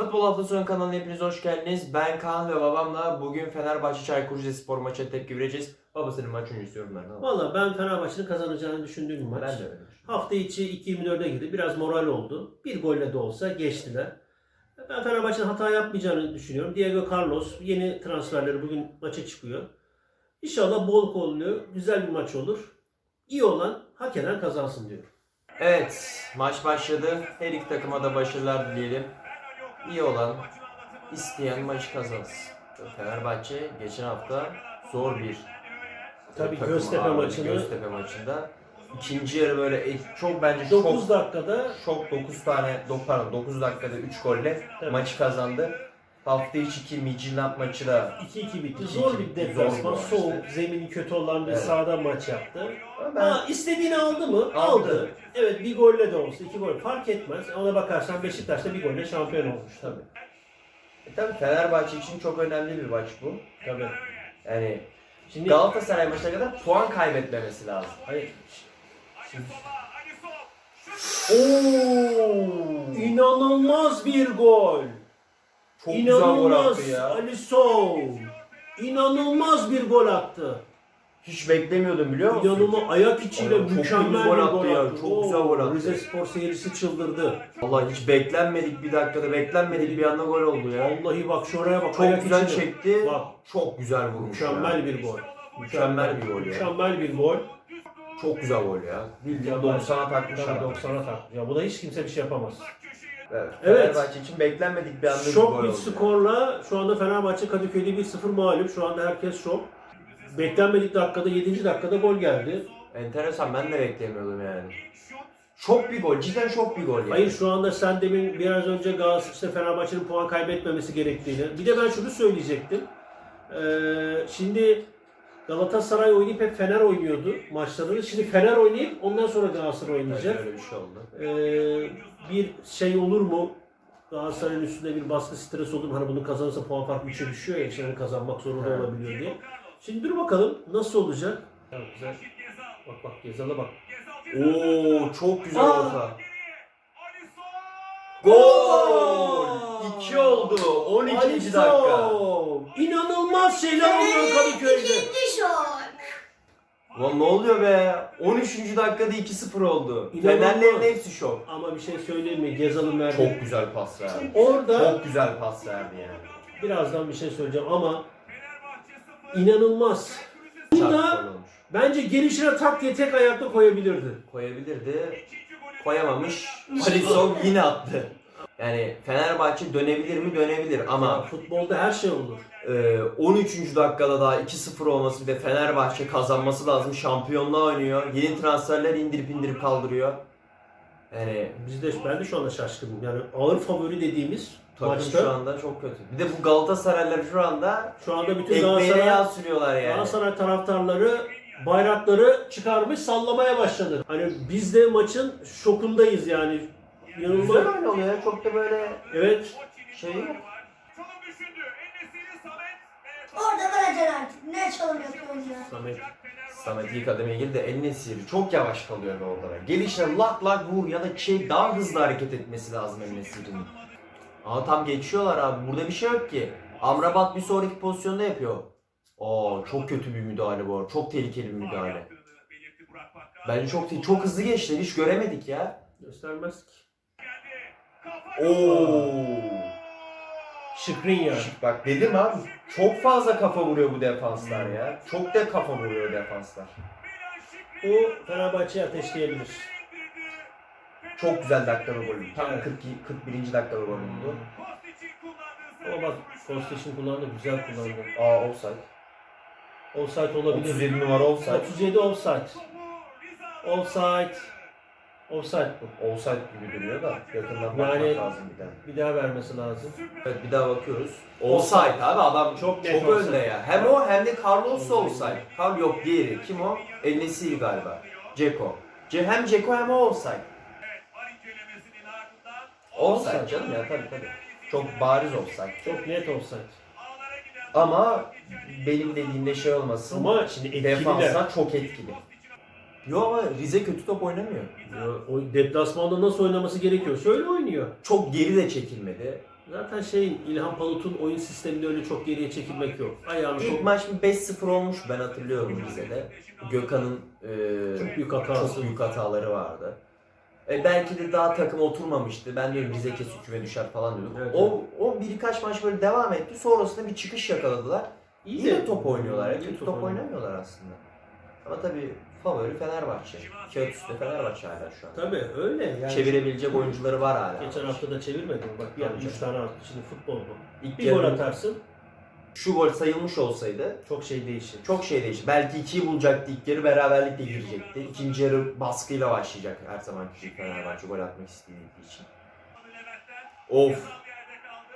Futbol Hafta Sonu kanalına hepiniz hoş geldiniz. Ben Kaan ve babamla bugün Fenerbahçe Çaykur Rizespor maçına tepki vereceğiz. Baba senin maç öncesi yorumlarını al. Valla ben Fenerbahçe'nin kazanacağını düşündüğüm bir maç. Ben de öyle. Hafta içi 2-24'e girdi. Biraz moral oldu. Bir golle de olsa geçtiler. Ben Fenerbahçe'nin hata yapmayacağını düşünüyorum. Diego Carlos yeni transferleri bugün maça çıkıyor. İnşallah bol kollu, güzel bir maç olur. İyi olan hak eden kazansın diyorum. Evet, maç başladı. Her iki takıma da başarılar dileyelim. İyi olan, isteyen maçı kazansın. Fenerbahçe geçen hafta zor bir Tabii takımı Göztepe ağırladı. maçını- Göztepe maçında ikinci yarı böyle e, çok bence 9 çok dakikada Şok 9 tane, do- pardon 9 dakikada 3 golle Tabii. maçı kazandı. Hafta içi iki Midtjylland maçı da 2-2 bitti. 2-2 Zor bir deplasman. Zor bir maç Soğuk, zemini kötü olan bir Evet. sahada maç yaptı. ben Ha, istediğini aldı mı? Aldı. Evet bir golle de olsa iki gol fark etmez. Ona bakarsan Beşiktaş da bir golle şampiyon olmuş. tabii. E, tabii Fenerbahçe için çok önemli bir maç bu. Tabii. Yani Şimdi Galatasaray maçına kadar puan kaybetmemesi lazım. hayır. Oo! İnanılmaz bir gol. Çok güzel gol İnanılmaz attı ya. İnanılmaz bir gol attı. Hiç beklemiyordum biliyor musun? İnanılmaz ayak içiyle Aynen, çok mükemmel bir gol gol attı attı. ya, çok güzel gol attı. Rize Spor seyircisi çıldırdı. Vallahi hiç beklenmedik bir dakikada beklenmedik bir anda gol oldu ya. Vallahi bak şuraya bak. Çok ayak güzel içiyle. çekti. Bak Çok güzel vurmuş. ya. mükemmel bir gol. Mükemmel bir gol ya. Mükemmel bir gol. Çok güzel gol ya. Bildiğin Mükemmel. 90'a takmış Tabii adam. 90'a takmış. Ya bu da hiç kimse bir şey yapamaz. Evet. Fenerbahçe için beklenmedik bir anda bir Şok gol bir oldu. skorla şu anda Fenerbahçe Kadıköy'de 1-0 mağlup. Şu anda herkes şok. Beklenmedik dakikada 7. dakikada gol geldi. Enteresan ben de beklemiyordum yani. Şok bir gol. Cidden şok bir gol yani. Hayır şu anda sen demin biraz önce Galatasaray işte Fenerbahçe'nin puan kaybetmemesi gerektiğini. Bir de ben şunu söyleyecektim. Ee, şimdi Galatasaray oynayıp hep Fener oynuyordu maçlarını. Şimdi Fener oynayıp ondan sonra Galatasaray oynayacak. öyle bir şey oldu. Ee, bir şey olur mu? Galatasaray'ın üstünde bir baskı stres olur mu? Hani bunu kazanırsa puan farkı 3'e düşüyor ya işte kazanmak zorunda olabiliyor diye. Şimdi dur bakalım nasıl olacak? Tamam güzel. Bak bak Gezal'a bak. Oo çok güzel orta. Gol! 2 oldu. 12. Alisson! dakika. İnanılmaz şeyler oluyor Kadıköy'de. İkinci şok. Lan ne oluyor be? 13. dakikada 2-0 oldu. İnanılmaz. Fenerlerin hepsi şok. Ama bir şey söyleyeyim mi? Gezal'ın verdiği. Çok güzel pas verdi. Orada Çok güzel pas verdi yani. birazdan bir şey söyleyeceğim ama inanılmaz. Çarpı Burada gol olmuş. bence gelişine tak diye tek ayakta koyabilirdi. Koyabilirdi. Koyamamış. Alisson yine attı. Yani Fenerbahçe dönebilir mi? Dönebilir Ama futbolda her şey olur. e, 13. dakikada daha 2-0 olması bir de Fenerbahçe kazanması lazım. Şampiyonluğa oynuyor. Yeni transferler indirip indirip kaldırıyor. Yani Biz de ben de şu anda şaşkınım. Yani ağır favori dediğimiz takım maçta şu anda çok kötü. Bir de bu Galatasaraylar şu anda şu anda bütün ekmeğine Galatasaray, yağ sürüyorlar yani. Galatasaray taraftarları bayrakları çıkarmış sallamaya başladı. Hani biz de maçın şokundayız yani. İnanılmaz. Güzel oynuyor ya. Çok da böyle Evet. şey yok. Orada bırakacaksın artık. Ne çalım yapıyorsun ya? Samet. Samet ilk ademe girdi de El Nesiri çok yavaş kalıyor be orada. Gelişine lak lak vur ya da şey daha hızlı hareket etmesi lazım El Nesiri'nin. Ama tam geçiyorlar abi. Burada bir şey yok ki. Amrabat bir sonraki pozisyonda yapıyor. Oo çok kötü bir müdahale bu arada. Çok tehlikeli bir müdahale. Bence çok te- çok hızlı geçti. Hiç göremedik ya. Göstermez ki. Oo. Şıkrin ya. Bak dedim abi. Çok fazla kafa vuruyor bu defanslar ya. Çok da kafa vuruyor defanslar. O Fenerbahçe'yi ateşleyebilir. Çok güzel dakikada gol. Tam Evet. 42 41. dakikada gol oldu. Ama bak Konstiş'in kullandı, güzel kullandı. Aa offside. Offside olabilir. 37 numara offside. 37 offside. Offside. Offside bu. Offside gibi duruyor da yakından bakmak Yani- lazım bir daha. Bir daha vermesi lazım. Evet bir daha bakıyoruz. Offside abi adam Çok çok, net çok offside. önde ya. Hem o hem de Carlos offside. Carl yok diğeri. Kim o? Enesiri galiba. Ceko. Ce hem Ceko hem o offside. Offside canım ya tabii tabii. Çok bariz offside. Çok net offside. Ama benim dediğimde şey olmasın. Ama şimdi etkili de. Defanslar çok etkili. Yo ama Rize kötü top oynamıyor. Ya, O deplasmanda nasıl oynaması gerekiyorsa öyle oynuyor. Çok geri de çekilmedi. Zaten şeyin İlhan Palut'un oyun sisteminde öyle çok geriye çekilmek yok. Ayağını İlk çok, maç bir 5-0 olmuş ben hatırlıyorum Rize'de. Gökhan'ın e, çok büyük hatası. çok büyük hataları vardı. E, belki de daha takım oturmamıştı. Ben diyorum Rize kesin küme düşer falan diyordum. Evet, o, o birkaç maç böyle devam etti. Sonrasında bir çıkış yakaladılar. İyi, de top oynuyorlar. İyi Kötü top top, oynamıyorlar aslında. Ama tabii favori Fenerbahçe. Kağıt üstünde Fenerbahçe hala şu an. Tabii öyle. Yani Çevirebilecek oyuncuları var hala. Geçen hafta da çevirmedin. Bak bir Tabii 3 canım. tane attı. Şimdi futbol bu. İlk Bir gol atarsın şu gol sayılmış olsaydı çok şey değişir. çok şey değişti. Belki ikiyi bulacaktı ilk yarı beraberlikle girecekti. İkinci yarı baskıyla başlayacak her zaman Fenerbahçe gol atmak istediği için. Of.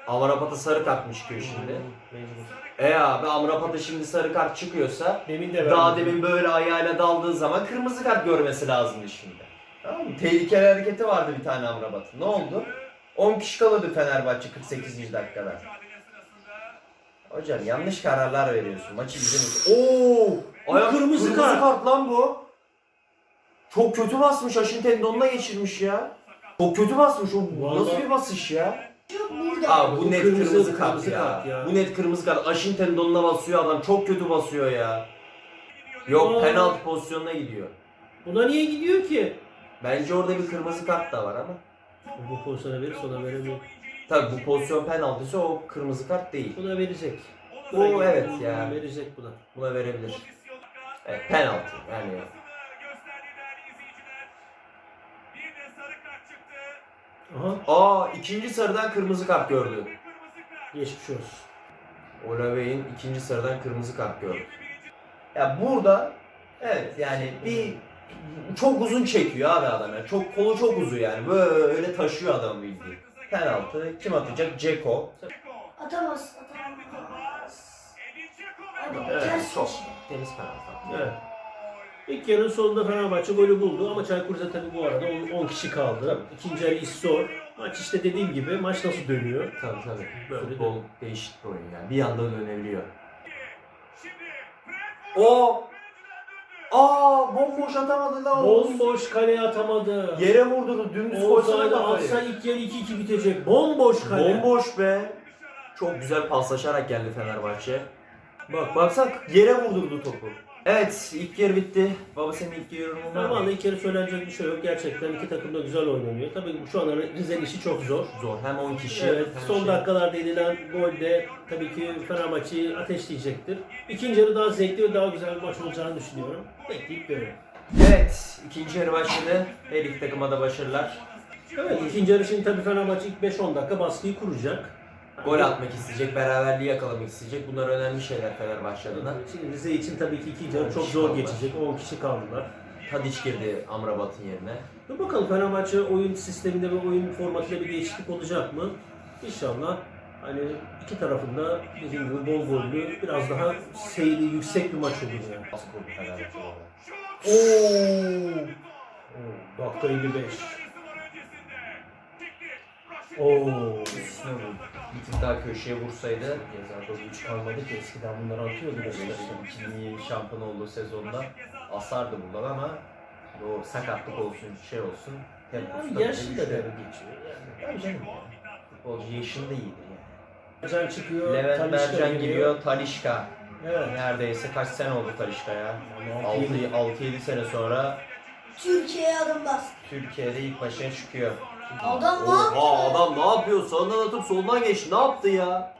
Amrabat'a sarı kart çıkıyor şimdi. Mecbur. E abi Amrabat'a şimdi sarı kart çıkıyorsa Demin de daha demin böyle ayağıyla daldığı zaman kırmızı kart görmesi lazımdı şimdi. Tamam mı? Tehlikeli hareketi vardı bir tane Amrabat'ın. Ne oldu? 10 kişi kalıyordu Fenerbahçe 48. dakikada. Hocam yanlış kararlar veriyorsun. Maçı bizim Oo! Ayak kırmızı kırmızı, kart. kart. lan bu. Çok kötü basmış. Aşın tendonuna geçirmiş ya. Çok kötü basmış. O Vallahi- nasıl bir basış ya? Abi bu Bu net kırmızı- kırmızı, kart, kırmızı ya. kart ya. Bu net kırmızı kart. Aşın tendonuna basıyor adam. Çok kötü basıyor ya. Yok Aa. penaltı pozisyonuna gidiyor. Buna niye gidiyor ki? Bence orada bir kırmızı kart da var ama. Bu pozisyona verirse ona veremiyor. Tabi bu pozisyon penaltısı o kırmızı kart değil. Buna verecek. O evet ya. Verecek buna. Buna verebilir. Evet penaltı yani. Aha. Aa ikinci sarıdan kırmızı kart gördü. Geçmiş olsun. Olavey'in ikinci sarıdan kırmızı kart gördü. Ya burada evet yani bir çok uzun çekiyor abi adam ya. Çok kolu çok uzun yani. Böyle taşıyor adam bildiğin. Penaltı kim atacak? Ceko. Atamaz. Atamaz. Evet, çok temiz penaltı. Evet. İlk yarının sonunda Fenerbahçe golü buldu ama Çaykur Rize tabii bu arada 10 kişi kaldı. İkinci yarı iş zor. Maç işte dediğim gibi maç nasıl dönüyor? Tabii tabii. Böyle Futbol değişik bir oyun yani. Bir anda dönebiliyor. O Aa bomboş atamadı lan. Bomboş kaleye atamadı. Yere vurdurdu dümdüz koysana Olsaydı kafayı. atsa ilk yarı 2-2 bitecek. Bomboş kale. Bomboş be. Çok güzel paslaşarak geldi Fenerbahçe. Bak baksak yere vurdurdu topu. Evet ilk yarı bitti. Baba senin ilk yarı yorumun var Ama mı? ilk kere söylenecek bir şey yok. Gerçekten iki takım da güzel oynanıyor. Tabii şu an Rize'nin işi çok zor. Zor. Hem 10 kişi. Evet, hem son şey. dakikalarda edilen golde tabii ki Fenerbahçe'yi ateşleyecektir. İkinci yarı daha zevkli ve daha güzel bir maç olacağını düşünüyorum. Bekleyip görelim. Evet ikinci yarı başladı. Her iki takıma da başarılar. Evet, ikinci yarı şimdi tabii Fenerbahçe ilk 5-10 dakika baskıyı kuracak. Gol atmak isteyecek, beraberliği yakalamak isteyecek. Bunlar önemli şeyler Fenerbahçe adına. Şimdi Rize için tabii ki ikinci yarı çok zor geçecek. 10 kişi kaldılar. Tadiç girdi Amrabat'ın yerine. Dur bakalım Fenerbahçe oyun sisteminde ve oyun formatında bir değişiklik olacak mı? İnşallah hani iki tarafında dediğim gibi bol gollü biraz daha seyri yüksek bir maç olur yani. Baskı kurdu Fenerbahçe bu arada. Oo! Oo, dakika 55. Oo. Üstüne vurdu. Bir tık daha köşeye vursaydı Ceza topu hiç kalmadı ki eskiden bunları atıyordu Beşiktaş'ın Beşiktaş'tan. 2020 şampiyon olduğu sezonda asardı buradan ama o sakatlık olsun, şey olsun. temposu yaşı da devre geçiyor yani. Canım ya. Futbolcu yaşında iyidir yani. Mercan çıkıyor, Levent Talisca Mercan giriyor, Talişka. Evet. Neredeyse kaç sene oldu Talişka ya? Altı, yedi. 6-7 sene sonra Türkiye'ye adım bas. Türkiye'de ilk başa çıkıyor. Adam ne yaptı? Oha adam ne yapıyor? Sağından atıp solundan geçti. Ne yaptı ya?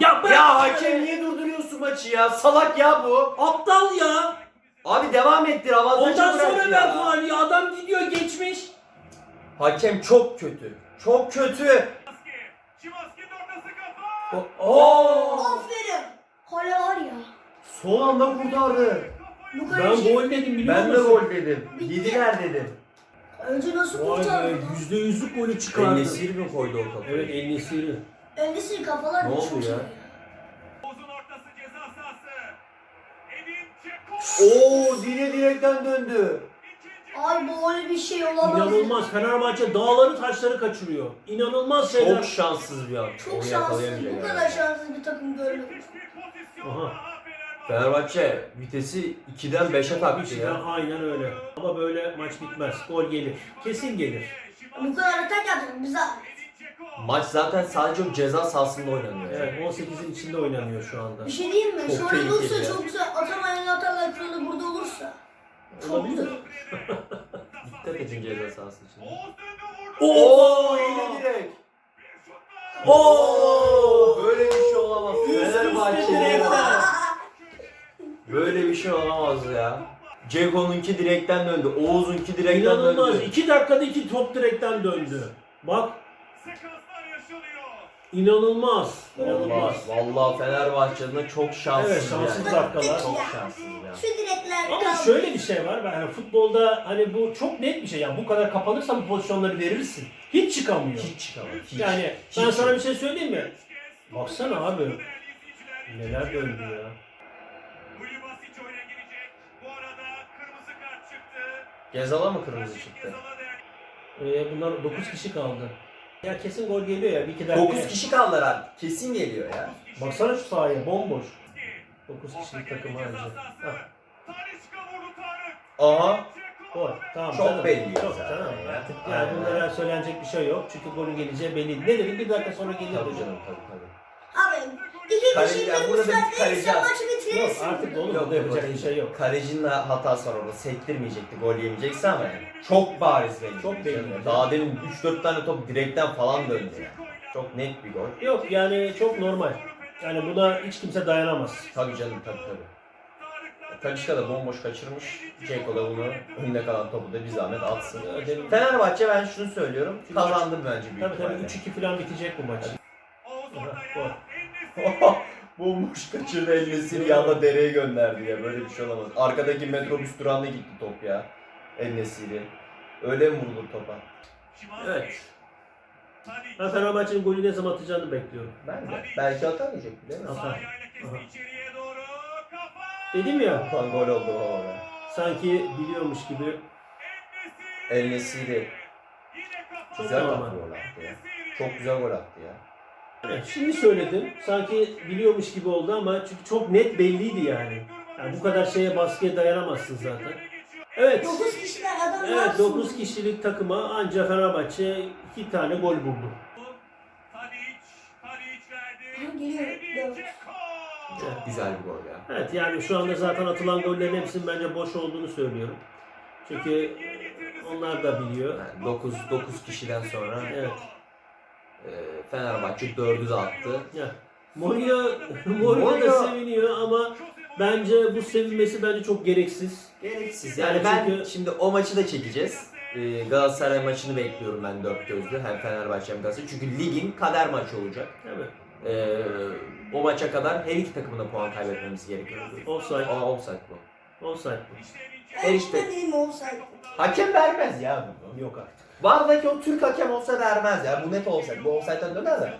Ya bırak Ya hakem niye durduruyorsun maçı ya? Salak ya bu. Aptal ya. Abi devam ettir avantajı Ondan bırak sonra ya. ver faali. Adam gidiyor geçmiş. Hakem çok kötü. Çok kötü. Oo. Aferin. Kale var ya. Son anda kurtardı. Bu Ben kaleci gol dedim biliyor Ben de musun? gol dedim. Bitti. Yediler dedim. Önce nasıl Vay be yüzde yüzlük golü çıkardı. Enesir mi koydu o kafayı? Evet Enesiri. Öncesi kafalar Ne oldu ya? iyi. Oo dine direkten döndü. Ay böyle bir şey olamaz. İnanılmaz. Fenerbahçe dağları taşları kaçırıyor. İnanılmaz şeyler. Çok şanssız bir an. Çok Onu şanssız. yakalayamayacak Bu yani. kadar şanssız bir takım görmedim. Aha. Fenerbahçe vitesi 2'den 5'e taktı İşte ya. aynen öyle. Ama böyle maç bitmez. Gol gelir. Kesin gelir. Bu kadar atak yaptık bize. Maç zaten sadece o ceza sahasında oynanıyor. Evet 18'in içinde oynanıyor şu anda. Bir şey diyeyim mi? Çok tehlikeli olursa ya. çok güzel atamayan atarlar kralı burada olursa. Olabilir. Dikkat edin ceza sahası için. Oo! yine direkt. Oo! Böyle bir şey olamaz. Fenerbahçe direkten. Böyle bir şey olamaz ya. Ceko'nunki direkten döndü. Oğuz'unki direkten İnanılmaz. döndü. 2 dakikada 2 top direkten döndü. Bak inanılmaz. İnanılmaz. Vallahi, vallahi Fenerbahçe adına çok şanssız Evet şanssız yani. dakikalar. Çok şanssız ya. Şu direkler Ama kaldı. şöyle bir şey var. Yani futbolda hani bu çok net bir şey. Yani bu kadar kapanırsa bu pozisyonları verirsin. Hiç çıkamıyor. Hiç çıkamaz. Hiç. Yani ben Hiç. sana bir şey söyleyeyim mi? Baksana abi. Neler döndü ya. Gezal'a mı kırmızı çıktı? Ee, bunlar 9 kişi kaldı. Ya kesin gol geliyor ya. Bir iki dakika. 9 kişi kaldılar abi. Kesin geliyor ya. Baksana şu sahaya bomboş. 9 Orta kişilik takım sahası. Hah, Talisca vurdu Tarık. Aha. Gol. Tamam Çok canım. belli ya Çok zaten canım. ya. Artık Aynen. yani bunlara söylenecek bir şey yok. Çünkü golün geleceği belli. Ne dedim? Bir dakika sonra gelir. Tabii dedim. canım tabii tabii. Abi iki Kaleci- kişi yani bir burada bir saatte kaleci- maçı Yok artık oğlum Yok, yapacak bir şey yok. Kalecinin de hatası var orada. Sektirmeyecekti, gol yemeyecekse ama yani. Çok bariz belli. Çok belli. Daha demin 3-4 tane top direkten falan döndü yani. Çok net bir gol. Yok yani çok normal. Yani buna hiç kimse dayanamaz. Tabii canım tabii tabii. Talişka da bomboş kaçırmış. Ceko da bunu önüne kalan topu da bir zahmet atsın. Ödedim. Fenerbahçe ben şunu söylüyorum. Kazandı bence büyük Tabii tabii ihtimalle. 3-2 falan bitecek bu maç. Aha, gol. Bomboş kaçırdı elnesini yanda dereye gönderdi ya. Böyle bir şey olamaz. Arkadaki metrobüs durağına gitti top ya. Elnesiri. Öyle mi vurulur topa? Evet. Ben Fenerbahçe'nin golü ne zaman atacağını bekliyorum. Ben de. Belki atamayacak. Atar. Aha. içeriye doğru. Kafa. Dedim ya Ulan gol oldu baba be. sanki biliyormuş gibi. Kafa. Çok Güzel gol attı ya. En-Nesyri. Çok güzel gol attı ya. Evet, şimdi söyledim. Sanki biliyormuş gibi oldu ama çünkü çok net belliydi yani. Yani bu kadar şeye baskıya dayanamazsın zaten. Evet. 9 kişiler adam ne Evet yapsın? 9 kişilik takıma anca Fenerbahçe 2 tane gol buldu. Verdi. Çok güzel bir gol ya. Evet yani şu anda zaten atılan gollerin hepsinin bence boş olduğunu söylüyorum. Çünkü onlar da biliyor. Yani 9 9 kişiden sonra Evet. e, Fenerbahçe 4'ü de attı. Ya Mourinho, Mourinho da Mourinho- seviniyor ama bence bu sevinmesi bence çok gereksiz. Gereksiz. Yani Yani ben çünkü- şimdi o maçı da çekeceğiz. Ee, Galatasaray maçını bekliyorum ben dört gözlü. Hem Fenerbahçe hem Galatasaray. Çünkü ligin kader maçı olacak. Değil mi? Ee, o maça kadar her iki takımın da puan kaybetmemiz gerekiyor. Offside. Aa, offside bu. Offside bu. Erişte. işte dedim olsaydı. Hakem vermez ya bunu. Yok artık. Vardaki o Türk hakem olsa vermez ya. Bu net offside. Bu offside'den döner de.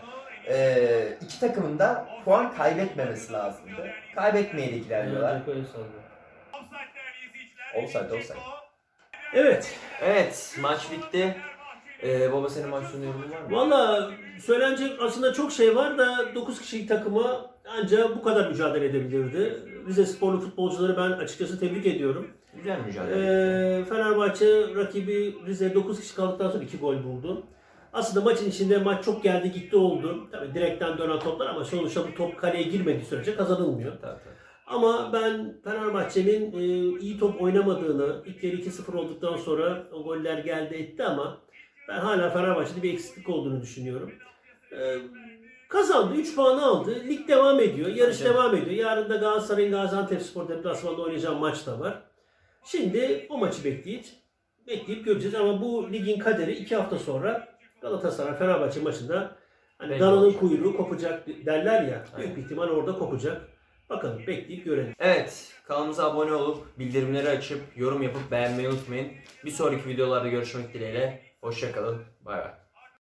Ee, iki takımın da puan kaybetmemesi lazımdı. Kaybetmeyerek ilerliyorlar. Offside, offside. Evet. Evet maç bitti. Ee, baba senin maç sonu yorumun var mı? Valla söylenecek aslında çok şey var da 9 kişilik takıma ancak bu kadar mücadele edebilirdi. Rize Sporlu futbolcuları ben açıkçası tebrik ediyorum. Güzel mücadele. Ee, Fenerbahçe rakibi Rize 9 kişi kaldıktan sonra 2 gol buldu. Aslında maçın içinde maç çok geldi gitti oldu. Tabii direkten dönen toplar ama sonuçta bu top kaleye girmediği sürece kazanılmıyor. Tabii, tabii. Ama ben Fenerbahçe'nin e, iyi top oynamadığını, ilk yarı 2-0 olduktan sonra o goller geldi etti ama ben hala Fenerbahçe'de bir eksiklik olduğunu düşünüyorum. E, kazandı, 3 puanı aldı. Lig devam ediyor, yarış Evet. devam ediyor. Yarın da Galatasaray'ın Gaziantepspor deplasmanında oynayacağı maç da var. Şimdi o maçı bekleyip, bekleyip göreceğiz ama bu ligin kaderi 2 hafta sonra Galatasaray Fenerbahçe maçında hani dananın kuyruğu kopacak derler ya. Büyük Aynen. bir ihtimal orada kopacak. Bakalım bekleyip görelim. Evet, kanalımıza abone olup bildirimleri açıp yorum yapıp beğenmeyi unutmayın. Bir sonraki videolarda görüşmek dileğiyle. Hoşçakalın. Bay bay.